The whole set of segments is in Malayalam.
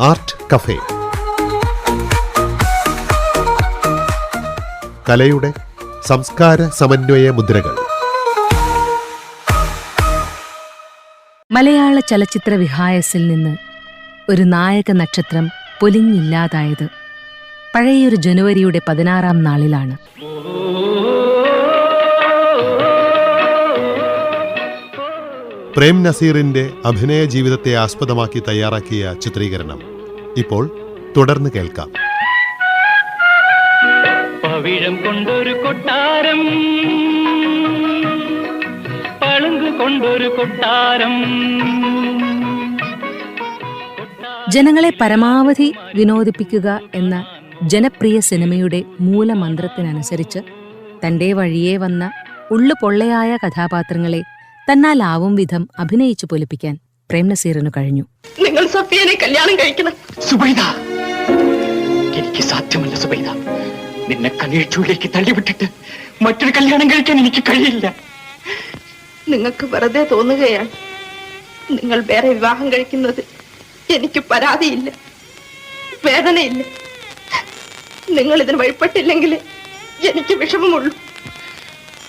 Art cafe. കലയുടെ സംസ്കാര സമന്വയ മുദ്രകൾ. മലയാള ചലച്ചിത്ര വിഹായസിൽ നിന്ന് ഒരു നായക നക്ഷത്രം പൊലിഞ്ഞില്ലാതായത് പഴയൊരു ജനുവരിയുടെ പതിനാറാം നാളിലാണ്. പ്രേം നസീറിന്റെ അഭിനയ ജീവിതത്തെ ആസ്പദമാക്കി തയ്യാറാക്കിയ ചിത്രീകരണം. ഇപ്പോൾ തുടർന്ന് കേൾക്കാം. പവിഴം കൊണ്ടൊരു കൊട്ടാരം. പളുങ്ക് കൊണ്ടൊരു കൊട്ടാരം. ജനങ്ങളെ പരമാവധി വിനോദിപ്പിക്കുക എന്ന ജനപ്രിയ സിനിമയുടെ മൂലമന്ത്രത്തിനനുസരിച്ച് തന്റെ വഴിയെ വന്ന ഉള്ളു പൊള്ളയായ കഥാപാത്രങ്ങളെ തന്നാലാവും വിധം അഭിനയിച്ചു പൊലിപ്പിക്കാൻ പ്രേം നസീറിനു കഴിഞ്ഞു. നിങ്ങൾ സഫിയനെ കല്യാണം കഴിക്കണം. സുബൈദ. എനിക്ക് സാധ്യമല്ല സുബൈദ. നിന്നെ കണ്ണീഴ്ചൂലേക്ക് തള്ളിവിട്ടിട്ട് മറ്റൊരു കല്യാണം കഴിക്കാൻ എനിക്ക് കഴിയില്ല. നിങ്ങൾക്ക് വെറുതെ തോന്നുകയാണ് നിങ്ങൾ വേറെ വിവാഹം കഴിക്കുന്നത് എനിക്ക് പരാതിയില്ല. വേദനയില്ല. നിങ്ങൾ ഇതിന് വഴിപ്പെട്ടില്ലെങ്കിൽ എനിക്ക് വിഷമമുള്ളൂ.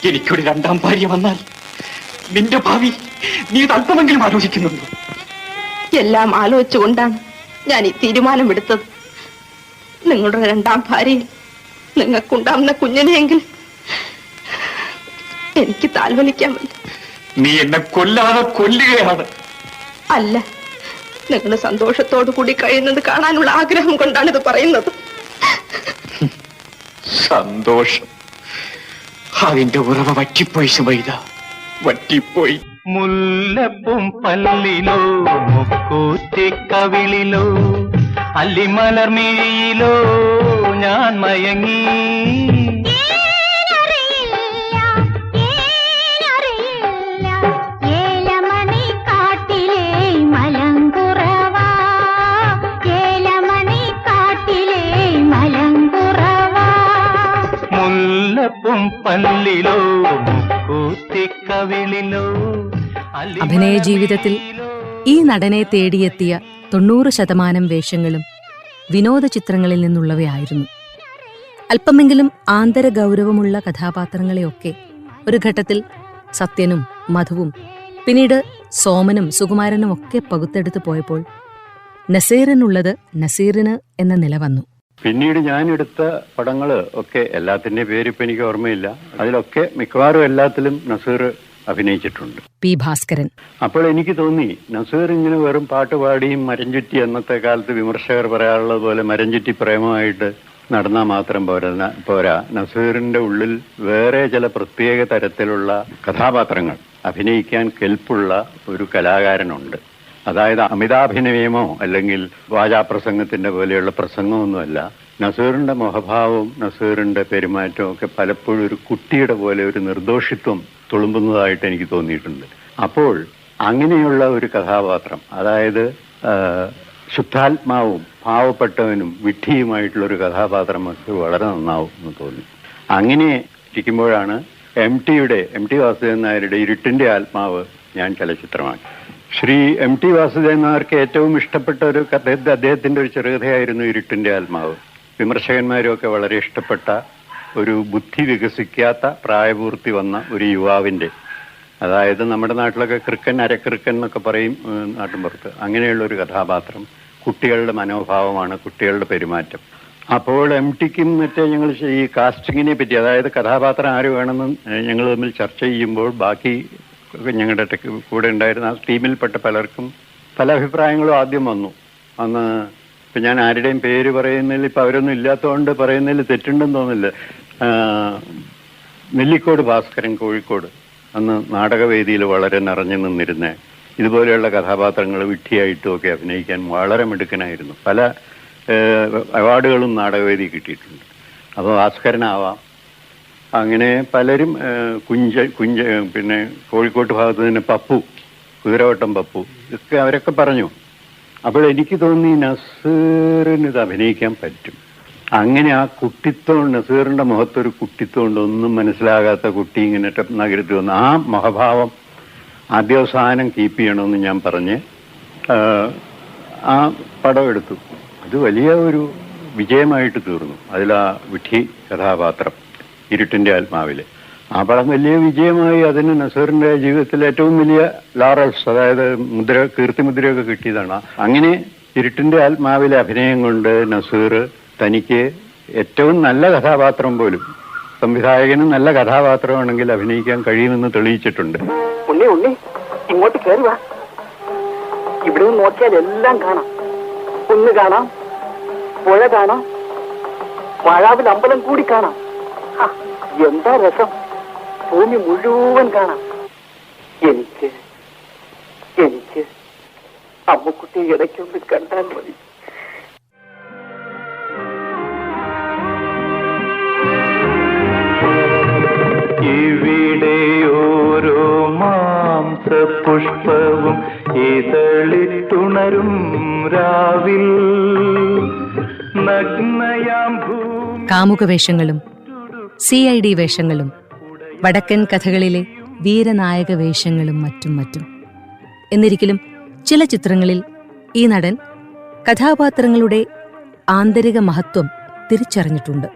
എനിക്കൊരു രണ്ടാം ഭാര്യ വന്നാൽ നിന്റെ ഭാവി നീ അല്പമെങ്കിലും ആലോചിക്കുന്നുണ്ടോ എല്ലാം ആലോചിച്ചുകൊണ്ടാണ് ഞാൻ ഈ തീരുമാനമെടുത്തത്. നിങ്ങളുടെ രണ്ടാം ഭാര്യയിൽ നിങ്ങൾക്കുണ്ടാവുന്ന കുഞ്ഞിനെയെങ്കിൽ എനിക്ക് താൽവലിക്കാൻ നീ എന്നെ കൊല്ലാതെ കൊല്ലുകയാണ്. അല്ല നിങ്ങൾ സന്തോഷത്തോടു കൂടി കഴിയുന്നത് കാണാനുള്ള ആഗ്രഹം കൊണ്ടാണ് ഇത് പറയുന്നത്. സന്തോഷം. അതിന്റെ ഉറവ വറ്റിപ്പോയി സുബൈദ വറ്റിപ്പോയി. മുല്ലപ്പും പല്ലിലോ മുക്കൂറ്റിക്കവിളിലോ അല്ലിമലർമിഴിയിലോ ഞാൻ മയങ്ങി. ഏലമണി കാട്ടിലെ മലങ്കുറവാ. ഏലമണി കാട്ടിലെ മലങ്കുറവാ. മുല്ലപ്പും പല്ലിലോ മുക്കൂറ്റിക്കവിളിലോ അഭിനയ ജീവിതത്തിൽ ഈ നടനെ തേടിയെത്തിയ തൊണ്ണൂറ് ശതമാനം വേഷങ്ങളും വിനോദ ചിത്രങ്ങളിൽ നിന്നുള്ളവയായിരുന്നു. അല്പമെങ്കിലും ആന്തര ഗൗരവമുള്ള കഥാപാത്രങ്ങളെയൊക്കെ ഒരു ഘട്ടത്തിൽ സത്യനും മധുവും പിന്നീട് സോമനും സുകുമാരനും ഒക്കെ പകുത്തെടുത്തു പോയപ്പോൾ നസീറിനുള്ളത് നസീറിന് എന്ന നില വന്നു. പിന്നീട് ഞാൻ എടുത്ത പടങ്ങൾ ഒക്കെ എല്ലാത്തിന്റെ പേര് ഇപ്പൊ എനിക്ക് ഓർമ്മയില്ല. അതിലൊക്കെ മിക്കവാറും എല്ലാത്തിലും നസീർ അഭിനയിച്ചിട്ടുണ്ട്. പി ഭാസ്കരൻ. അപ്പോൾ എനിക്ക് തോന്നി നസീർ ഇങ്ങനെ വെറും പാട്ട് പാടിയും മരഞ്ചുറ്റി അന്നത്തെ കാലത്ത് വിമർശകർ പറയാറുള്ളത് പോലെ മരഞ്ചുറ്റി പ്രേമമായിട്ട് നടന്നാൽ മാത്രം പോരാ പോരാ. നസീറിന്റെ ഉള്ളിൽ വേറെ ചില പ്രത്യേക തരത്തിലുള്ള കഥാപാത്രങ്ങൾ അഭിനയിക്കാൻ കെൽപ്പുള്ള ഒരു കലാകാരനുണ്ട്. അതായത് അമിതാഭിനയമോ അല്ലെങ്കിൽ വാചാപ്രസംഗത്തിന്റെ പോലെയുള്ള പ്രസംഗമൊന്നുമല്ല. നസീറിന്റെ മുഖഭാവവും നസീറിന്റെ പെരുമാറ്റവും ഒക്കെ പലപ്പോഴും ഒരു കുട്ടിയുടെ പോലെ ഒരു നിർദോഷിത്വം തുളുമ്പുന്നതായിട്ട് എനിക്ക് തോന്നിയിട്ടുണ്ട്. അപ്പോൾ അങ്ങനെയുള്ള ഒരു കഥാപാത്രം അതായത് ശുദ്ധാത്മാവും പാവപ്പെട്ടവനും വിഡ്ഢിയുമായിട്ടുള്ള ഒരു കഥാപാത്രം ഒക്കെ വളരെ നന്നാവും എന്ന് തോന്നി. അങ്ങനെ ഇരിക്കുമ്പോഴാണ് എം ടിയുടെ എം ടി വാസുദേവൻ നായരുടെ ഇരുട്ടിന്റെ ആത്മാവ് ഞാൻ ചലച്ചിത്രമാക്കി. ശ്രീ എം ടി വാസുദേവൻ നായർക്ക് ഏറ്റവും ഇഷ്ടപ്പെട്ട ഒരു കഥ അദ്ദേഹത്തിന്റെ ഒരു ചെറുകഥയായിരുന്നു ഇരുട്ടിന്റെ ആത്മാവ്. വിമർശകന്മാരും ഒക്കെ വളരെ ഇഷ്ടപ്പെട്ട ഒരു ബുദ്ധി വികസിക്കാത്ത പ്രായപൂർത്തി വന്ന ഒരു യുവാവിന്റെ. അതായത് നമ്മുടെ നാട്ടിലൊക്കെ ക്രിക്കൻ അരക്രിക്കൻ എന്നൊക്കെ പറയും നാട്ടിൻപുറത്ത്. അങ്ങനെയുള്ള ഒരു കഥാപാത്രം കുട്ടികളുടെ മനോഭാവമാണ് കുട്ടികളുടെ പെരുമാറ്റം. അപ്പോൾ എം ടിക്കും മറ്റേ ഞങ്ങൾ ഈ കാസ്റ്റിങ്ങിനെ പറ്റി അതായത് കഥാപാത്രം ആര് വേണമെന്ന് ഞങ്ങൾ തമ്മിൽ ചർച്ച ചെയ്യുമ്പോൾ ബാക്കി ഞങ്ങളുടെ കൂടെ ഉണ്ടായിരുന്ന ടീമിൽപ്പെട്ട പലർക്കും പല അഭിപ്രായങ്ങളും ആദ്യം വന്നു. അന്ന് ഇപ്പൊ ഞാൻ ആരുടെയും പേര് പറയുന്നതിൽ ഇപ്പൊ അവരൊന്നും ഇല്ലാത്തതുകൊണ്ട് പറയുന്നതിൽ തെറ്റുണ്ടെന്ന് തോന്നില്ല നെല്ലിക്കോട് ഭാസ്കരൻ കോഴിക്കോട് അന്ന് നാടകവേദിയിൽ വളരെ നിറഞ്ഞു നിന്നിരുന്ന. ഇതുപോലെയുള്ള കഥാപാത്രങ്ങൾ വിട്ടിയായിട്ടും ഒക്കെ അഭിനയിക്കാൻ വളരെ മിടുക്കനായിരുന്നു. പല അവാർഡുകളും നാടകവേദി കിട്ടിയിട്ടുണ്ട്. അപ്പോൾ ഭാസ്കരനാവാം. അങ്ങനെ പലരും കുഞ്ച കുഞ്ച പിന്നെ കോഴിക്കോട്ട് ഭാഗത്ത് തന്നെ പപ്പു കുതിരവട്ടം പപ്പു ഇതൊക്കെ അവരൊക്കെ പറഞ്ഞു. അപ്പോൾ എനിക്ക് തോന്നി നസീറിന് ഇത് അഭിനയിക്കാൻ പറ്റും. അങ്ങനെ ആ കുട്ടിത്വം നസീറിന്റെ മുഖത്തൊരു കുട്ടിത്വം ഒന്നും മനസ്സിലാകാത്ത കുട്ടി ഇങ്ങനെ നഗരത്തിൽ വന്ന് ആ മുഖഭാവം ആദ്യവസാനം കീപ്പ് ചെയ്യണമെന്ന് ഞാൻ പറഞ്ഞ് ആ, പടം എടുത്തു. അത് വലിയ ഒരു വിജയമായിട്ട് തീർന്നു. അതിലാ വിഠി കഥാപാത്രം ഇരുട്ടിന്റെ ആത്മാവിൽ ആ പടം വലിയ വിജയമായി അതിന് നസീറിന്റെ ജീവിതത്തിൽ ഏറ്റവും വലിയ ലാറൽസ് അതായത് മുദ്ര കീർത്തിമുദ്രയൊക്കെ കിട്ടിയതാണ്. അങ്ങനെ ഇരുട്ടിന്റെ ആത്മാവിലെ അഭിനയം കൊണ്ട് നസീർ തനിക്ക് ഏറ്റവും നല്ല കഥാപാത്രം പോലും സംവിധായകനും നല്ല കഥാപാത്രമാണെങ്കിൽ അഭിനയിക്കാൻ കഴിയുമെന്ന് തെളിയിച്ചിട്ടുണ്ട്. ഉണ്ണി ഉണ്ണി ഇങ്ങോട്ട് കയറി വാ. ഇവിടെ നിന്ന് നോക്കിയാൽ എല്ലാം കാണാം. കുന്ന് കാണാം പുഴ കാണാം മഴാവിൽ അമ്പലം കൂടി കാണാം. എന്താ രസം? ഭൂമി മുഴുവൻ കാണാം. എനിക്ക് എനിക്ക് അമ്മക്കുട്ടി ഇടയ്ക്കൊന്ന് കണ്ടാൽ മതി. ഇവിടെ ഓരോ മാംസപുഷ്പവും ഇതളിത്തുണരും രാവിൽ. കാമുക വേഷങ്ങളും സി ഐ ഡി വേഷങ്ങളും വടക്കൻ കഥകളിലെ വീരനായക വേഷങ്ങളും മറ്റും മറ്റും. എന്നിരിക്കലും ചില ചിത്രങ്ങളിൽ ഈ നടൻ കഥാപാത്രങ്ങളുടെ ആന്തരിക മഹത്വം തിരിച്ചറിഞ്ഞിട്ടുണ്ട്.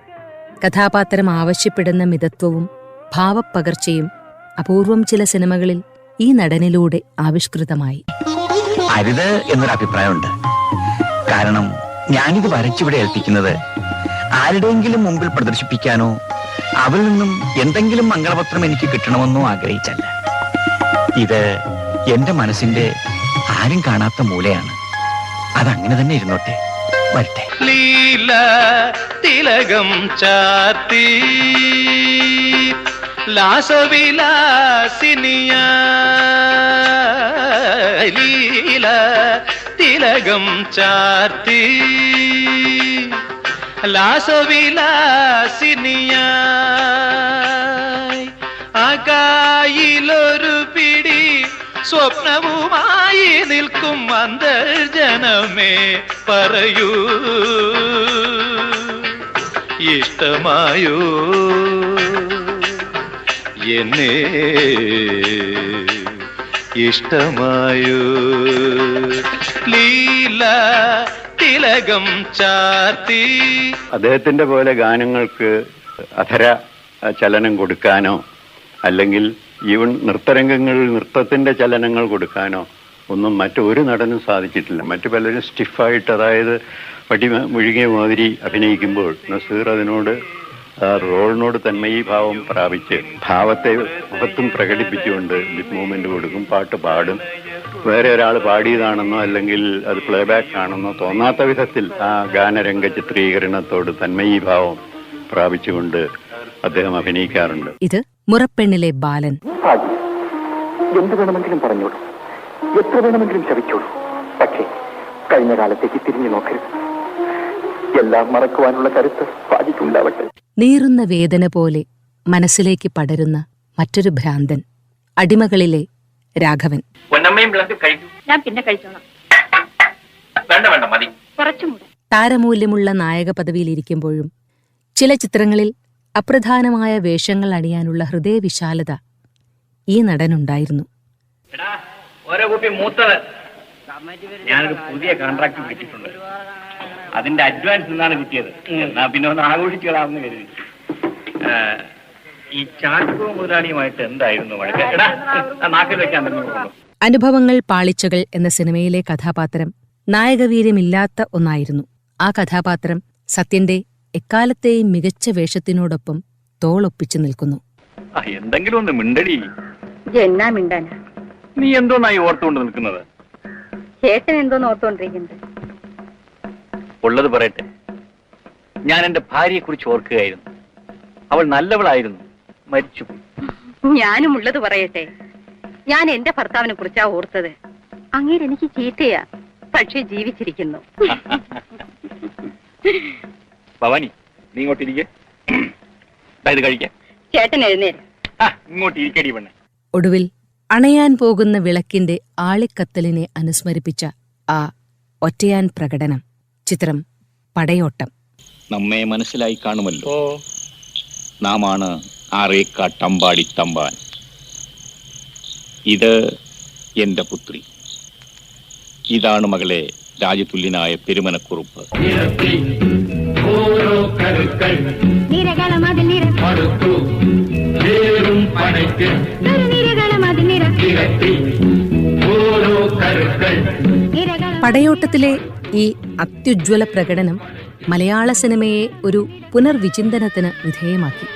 കഥാപാത്രം ആവശ്യപ്പെടുന്ന മിതത്വവും ഭാവപ്പകർച്ചയും അപൂർവം ചില സിനിമകളിൽ ഈ നടനിലൂടെ ആവിഷ്കൃതമായി. അരുത് എന്നൊരു അഭിപ്രായമുണ്ട്. കാരണം ഞാനിത് വരച്ചിവിടെ ഏൽപ്പിക്കുന്നത് ആരുടെയെങ്കിലും മുമ്പിൽ പ്രദർശിപ്പിക്കാനോ അവരിൽ നിന്നും എന്തെങ്കിലും മംഗളപത്രം എനിക്ക് കിട്ടണമെന്നോ ആഗ്രഹിച്ചല്ല. ഇത് എന്റെ മനസ്സിന്റെ ആരും കാണാത്ത മൂലയാണ്. അതങ്ങനെ തന്നെ ഇരുന്നോട്ടെ. വരട്ടെ. ലീല തിലകം ചാത്തി. ലാസവിലാസിനിയ. ലീല തിലകം ചാത്തി. ലാസവിലാസിനിയ ആകായിലൊരു പിടി സ്വപ്നവുമായി നിൽക്കും അന്തർജനമേ പറയൂ. ഇഷ്ടമായോ? എന്നെ ഇഷ്ടമായോ? ലീല തിലകം ചാർത്തി. അദ്ദേഹത്തിന്റെ പോലെ ഗാനങ്ങൾക്ക് അധര ചലനം കൊടുക്കാനോ അല്ലെങ്കിൽ ഈവൻ നൃത്തരംഗങ്ങളിൽ നൃത്തത്തിന്റെ ചലനങ്ങൾ കൊടുക്കാനോ ഒന്നും മറ്റൊരു നടനും സാധിച്ചിട്ടില്ല. മറ്റു പലരും സ്റ്റിഫായിട്ട് അതായത് പടി മുഴുകിയ മാതിരി അഭിനയിക്കുമ്പോൾ നസീർ അതിനോട് റോളിനോട് തന്മയീഭാവം പ്രാപിച്ച് ഭാവത്തെ മുഖത്തും പ്രകടിപ്പിച്ചുകൊണ്ട് ലിപ് മൂവ്മെന്റ് കൊടുക്കും പാട്ട് പാടും. വേറെ ഒരാൾ പാടിയതാണെന്നോ അല്ലെങ്കിൽ അത് പ്ലേബാക്ക് ആണെന്നോ തോന്നാത്ത വിധത്തിൽ ആ ഗാനരംഗ ചിത്രീകരണത്തോട് തന്മയീഭാവം പ്രാപിച്ചുകൊണ്ട് അദ്ദേഹം അഭിനയിക്കാറുണ്ട്. ഇത് മുറപ്പെണ്ണിലെ ബാലൻ. എന്ത് വേണമെങ്കിലും പറഞ്ഞോളൂ. എത്ര വേണമെങ്കിലും ശവിച്ചോളൂ പക്ഷേ കഴിഞ്ഞ കാലത്തേക്ക് തിരിഞ്ഞു നോക്കരുത്. എല്ലാം മറക്കുവാനുള്ള കരുത്ത് ഭാഗ്യക്കുണ്ടാവട്ടെ നീറുന്ന വേദന പോലെ മനസ്സിലേക്ക് പടരുന്ന മറ്റൊരു ഭ്രാന്തൻ അടിമകളിലെ രാഘവൻ. ഞാൻ പിന്നെ കഴിച്ചോളാം. വേണ്ട വേണ്ട മതി. താരമൂല്യമുള്ള നായക പദവിയിലിരിക്കുമ്പോഴും ചില ചിത്രങ്ങളിൽ അപ്രധാനമായ വേഷങ്ങൾ അണിയാനുള്ള ഹൃദയവിശാലത ഈ നടനുണ്ടായിരുന്നു. ഞാനൊരു പുതിയ കോൺട്രാക്ട് കിട്ടിയിട്ടുണ്ട്. അതിന്റെ അഡ്വാൻസ് നിന്നാണ് കിട്ടിയത്. എന്നാ പിന്നെ ഒന്ന് ആഘോഷിച്ചോളാമെന്ന് കരുതി. ഈ ചാക്കോ മുതലാളിയുമായിട്ട് എന്തായിരുന്നു വഴക്ക് നാക്കിൽ വെക്കാൻ അനുഭവങ്ങൾ പാളിച്ചകൾ എന്ന സിനിമയിലെ കഥാപാത്രം നായകവീര്യമില്ലാത്ത ഒന്നായിരുന്നു. ആ കഥാപാത്രം സത്യന്റെ എക്കാലത്തെയും മികച്ച വേഷത്തിനോടൊപ്പം തോളൊപ്പിച്ചു നിൽക്കുന്നു. ആ എന്തെങ്കിലും ഒന്ന് മിണ്ടടി. എന്നാ മിണ്ടാനാ. നീ എന്തോന്നായി ഓർത്തുകൊണ്ട് നിൽക്കുന്നത്? ചേട്ടൻ എന്തോന്ന് ഓർത്തോണ്ടിരിക്കുന്നത് ഉള്ളത് പറയട്ടെ. ഞാൻ എന്റെ ഭാര്യയെ കുറിച്ച് ഓർക്കുകയായിരുന്നു. അവൾ നല്ലവളായിരുന്നു. മരിച്ചു ഞാനും ഉള്ളത് പറയട്ടെ. ഞാൻ എന്റെ ഭർത്താവിനെ കുറിച്ചാ ഓർത്തത്. അങ്ങേര് എനിക്ക് ചീത്തയാ. പക്ഷേ ജീവിച്ചിരിക്കുന്നു. ഭവാനി നീ ഇങ്ങോട്ട് ഇരിക്കെ. ഇത് കഴിക്കാം. ചേട്ടൻ എഴുന്നേര് ആ, ഇങ്ങോട്ട് ഇരിക്കടി പെണ്ണെ. ഒടുവിൽ അണയാൻ പോകുന്ന വിളക്കിന്റെ ആളിക്കത്തലിനെ അനുസ്മരിപ്പിച്ച ആ ഒറ്റയാൻ പ്രകടനം. ചിത്രം പടയോട്ടം. നമ്മെ മനസ്സിലായി കാണുമല്ലോ. നാമാണ് ആറേക്ക ആറേക്കാട്ടമ്പാടി തമ്പാൻ. ഇത് എന്റെ പുത്രി. ഇതാണ് മകളെ രാജതുല്യനായ പെരുമനക്കുറുപ്പ്. പടയോട്ടത്തിലെ ഈ അത്യുജ്വല പ്രകടനം മലയാള സിനിമയെ ഒരു പുനർവിചിന്തനത്തിന് വിധേയമാക്കി.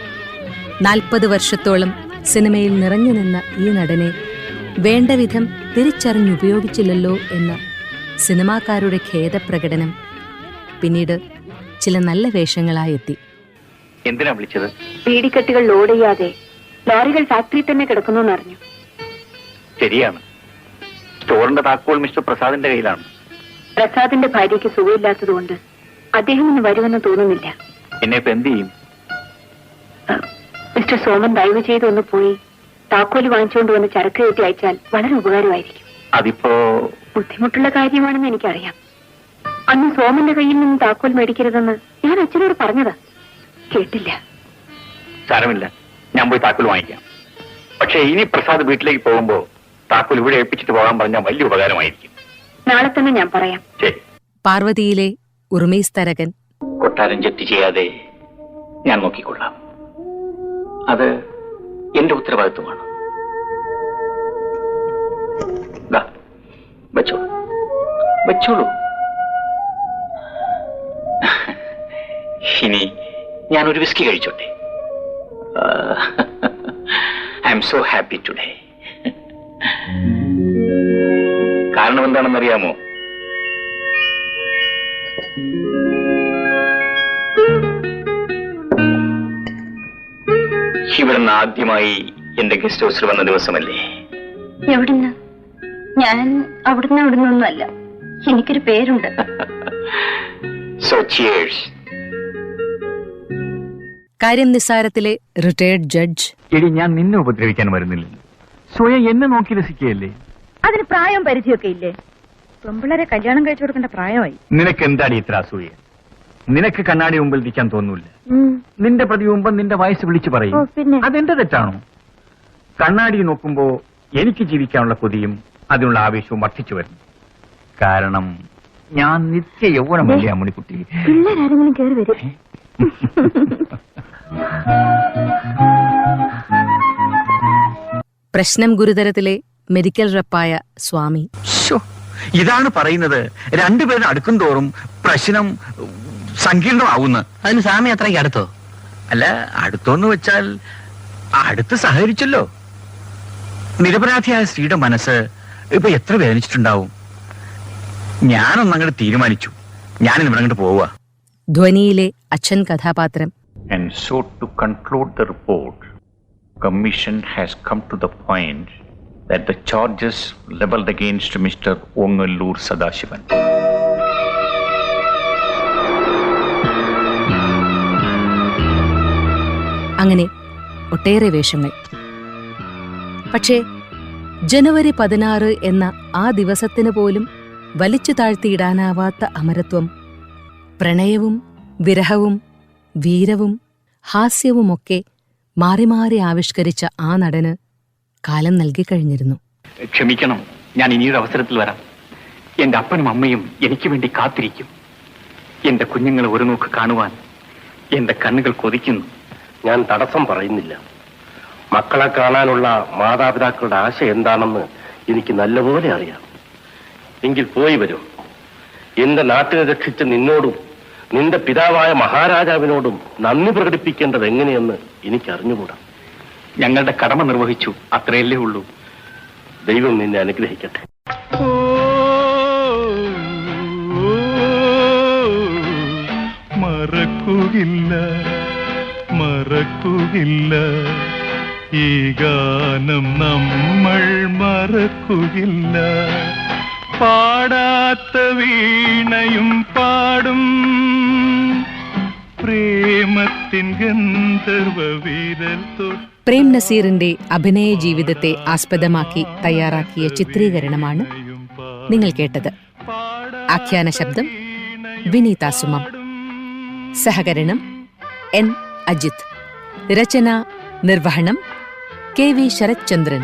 നാൽപ്പത് വർഷത്തോളം സിനിമയിൽ നിറഞ്ഞു നിന്ന ഈ നടനെ വേണ്ടവിധം തിരിച്ചറിഞ്ഞുപയോഗിച്ചില്ലല്ലോ എന്ന സിനിമാക്കാരുടെ ഖേദപ്രകടനം പിന്നീട് ചില നല്ല വേഷങ്ങളായെത്തി. എന്തിനാ വിളിച്ചത്? പീടിക്കെട്ടുകൾ ലോഡ് ചെയ്യാതെ ലോറികൾ ഫാക്ടറി തന്നെ കിടക്കുന്നു അറിഞ്ഞു ശരിയാണ്. സ്റ്റോറിന്റെ താക്കോൽ മിസ്റ്റർ പ്രസാദിന്റെ കയ്യിലാണ്. പ്രസാദിന്റെ ഭാര്യയ്ക്ക് സുഖമില്ലാത്തതുകൊണ്ട് അദ്ദേഹം ഇന്ന് വരുമെന്ന് തോന്നുന്നില്ല. എന്നെ ഇപ്പൊ എന്ത് ചെയ്യും? മിസ്റ്റർ സോമൻ ദയവ് ചെയ്ത് ഒന്ന് പോയി താക്കോൽ വാങ്ങിച്ചുകൊണ്ട് വന്ന് ചരക്ക് കയറ്റി അയച്ചാൽ വളരെ ഉപകാരമായിരിക്കും. അതിപ്പോ ബുദ്ധിമുട്ടുള്ള കാര്യമാണെന്ന് എനിക്കറിയാം. അന്ന് സോമന്റെ കയ്യിൽ നിന്ന് താക്കോൽ മേടിക്കരുതെന്ന് ഞാൻ അച്ഛനോട് പറഞ്ഞതാ. കേട്ടില്ല. സാരമില്ല. ഞാൻ പോയി താക്കോൽ വാങ്ങിക്കാം. പക്ഷെ ഇനി പ്രസാദ് വീട്ടിലേക്ക് പോകുമ്പോ താക്കോൽ ഇവിടെ ഏൽപ്പിച്ചിട്ട് പോകാൻ പറഞ്ഞാൽ വലിയ ഉപകാരമായിരിക്കും. നാളെ തന്നെ ഞാൻ പറയാം. ശരി. പാർവതിയിലെ ഉർമേസ് തരകൻ കൊട്ടാരം ജപ്തി ചെയ്യാതെ ഞാൻ നോക്കിക്കൊള്ളാം. അത് എന്റെ ഉത്തരവാദിത്വമാണ്. ദാ, വെച്ചോളൂ വെച്ചോളൂ. ഇനി ഞാൻ ഒരു വിസ്കി കഴിച്ചോട്ടെ. I'm so happy today കാരണം എന്താണെന്നറിയാമോ? ഇവിടുന്ന് ആദ്യമായി എന്റെ ഗസ്റ്റ് ഹൗസിൽ വന്ന ദിവസമല്ലേ? എവിടുന്ന്? ഞാൻ അവിടുന്ന് അവിടുന്ന് ഒന്നുമല്ല എനിക്കൊരു പേരുണ്ട്. സോ ചിയേഴ്സ് കാര്യം നിസ്സാരത്തിലെ റിട്ടയർഡ് ജഡ്ജ് എടി ഞാൻ നിന്നെ ഉപദ്രവിക്കാൻ വരുന്നില്ല. സ്വയം എന്നെ നോക്കി രസിക്കുകയല്ലേ? അതിന് പ്രായം പരിധിയൊക്കെ ഇല്ലേ? പെമ്പിളരെ കല്യാണം കഴിച്ചു കൊടുക്കേണ്ട പ്രായമായി. നിനക്ക് എന്താണ് ഇത്ര അസൂയ നിനക്ക് കണ്ണാടി മുമ്പിൽ നിൽക്കാൻ തോന്നൂല്ല. നിന്റെ പ്രതിബിംബം നിന്റെ വയസ്സ് വിളിച്ചു പറയും. ഓ, പിന്നെ? അതെന്റെ തെറ്റാണോ? കണ്ണാടി നോക്കുമ്പോ എനിക്ക് ജീവിക്കാനുള്ള കൊതിയും അതിനുള്ള ആവേശവും വർദ്ധിച്ചു വരുന്നു. കാരണം ഞാൻ നിത്യ യൗവനമല്ലേ അമ്മണിക്കുട്ടി? പിള്ളേരാരെങ്കിലും കയറി വരും. പ്രശ്നം ഗുരുതരത്തിലെ മെഡിക്കൽ റെപ്പായ സ്വാമി. ഇതാണ് പറയുന്നത്. രണ്ടുപേരും അടുക്കും തോറും പ്രശ്നം സങ്കീർണമാവുന്ന. അതിന് സ്വാമി അത്രയ്ക്ക് അടുത്തോ? അല്ല അടുത്തോന്ന് വെച്ചാൽ അടുത്ത് സഹകരിച്ചല്ലോ. നിരപരാധിയായ സ്ത്രീയുടെ മനസ്സ് ഇപ്പൊ എത്ര വേദനിച്ചിട്ടുണ്ടാവും? ഞാനൊന്നങ്ങോട്ട് തീരുമാനിച്ചു. ഞാൻ ഇവിടെ അങ്ങോട്ട് പോവുക. ധ്വനിയിലെ അച്ഛൻ കഥാപാത്രം. And so to conclude the report, Commission has come to the point that the charges leveled against Mr. Ongalur Sadashivan അങ്ങനെ ഒട്ടേറെ വേഷങ്ങൾ പക്ഷേ ജനുവരി പതിനാറ് എന്ന ആ ദിവസത്തിന് പോലും വലിച്ചു താഴ്ത്തിയിടാനാവാത്ത അമരത്വം പ്രണയവും വിരഹവും വീരവും ഹാസ്യവുമൊക്കെ മാറി മാറി ആവിഷ്കരിച്ച ആ നടന് കാലം നൽകി കഴിഞ്ഞിരുന്നു. ക്ഷമിക്കണം. ഞാൻ ഇനിയൊരു അവസരത്തിൽ വരാം. എന്റെ അപ്പനും അമ്മയും എനിക്ക് വേണ്ടി കാത്തിരിക്കും. എന്റെ കുഞ്ഞുങ്ങളെ ഒരു നോക്ക് കാണുവാൻ എന്റെ കണ്ണുകൾ കൊതിക്കുന്നു. ഞാൻ തടസ്സം പറയുന്നില്ല. മക്കളെ കാണാനുള്ള മാതാപിതാക്കളുടെ ആശ എന്താണെന്ന് എനിക്ക് നല്ലപോലെ അറിയാം. എങ്കിൽ പോയി വരും. എന്റെ നാട്ടിനെ രക്ഷിച്ച നിന്നോടും നിന്റെ പിതാവായ മഹാരാജാവിനോടും നന്ദി പ്രകടിപ്പിക്കേണ്ടത് എങ്ങനെയെന്ന് എനിക്ക് അറിഞ്ഞുകൂടാ ഞങ്ങളുടെ കടമ നിർവഹിച്ചു. അത്രയല്ലേ ഉള്ളൂ. ദൈവം നിന്നെ അനുഗ്രഹിക്കട്ടെ. മറക്കുകില്ല മറക്കുകില്ല. ഈ ഗാനം നമ്മൾ മറക്കുകില്ല. പാടാത്ത വീണയും പാടും. പ്രേമത്തിൻ ഗന്ധർവ വീരൽ തൊട്ട് പ്രേം നസീറിന്റെ അഭിനയ ജീവിതത്തെ ആസ്പദമാക്കി തയ്യാറാക്കിയ ചിത്രീകരണമാണ് നിങ്ങൾ കേട്ടത്. ആഖ്യാന ശബ്ദം വിനീത സുമം. സഹകരണം എൻ. അജിത്. രചന നിർവഹണം കെ വി ശരത്ചന്ദ്രൻ.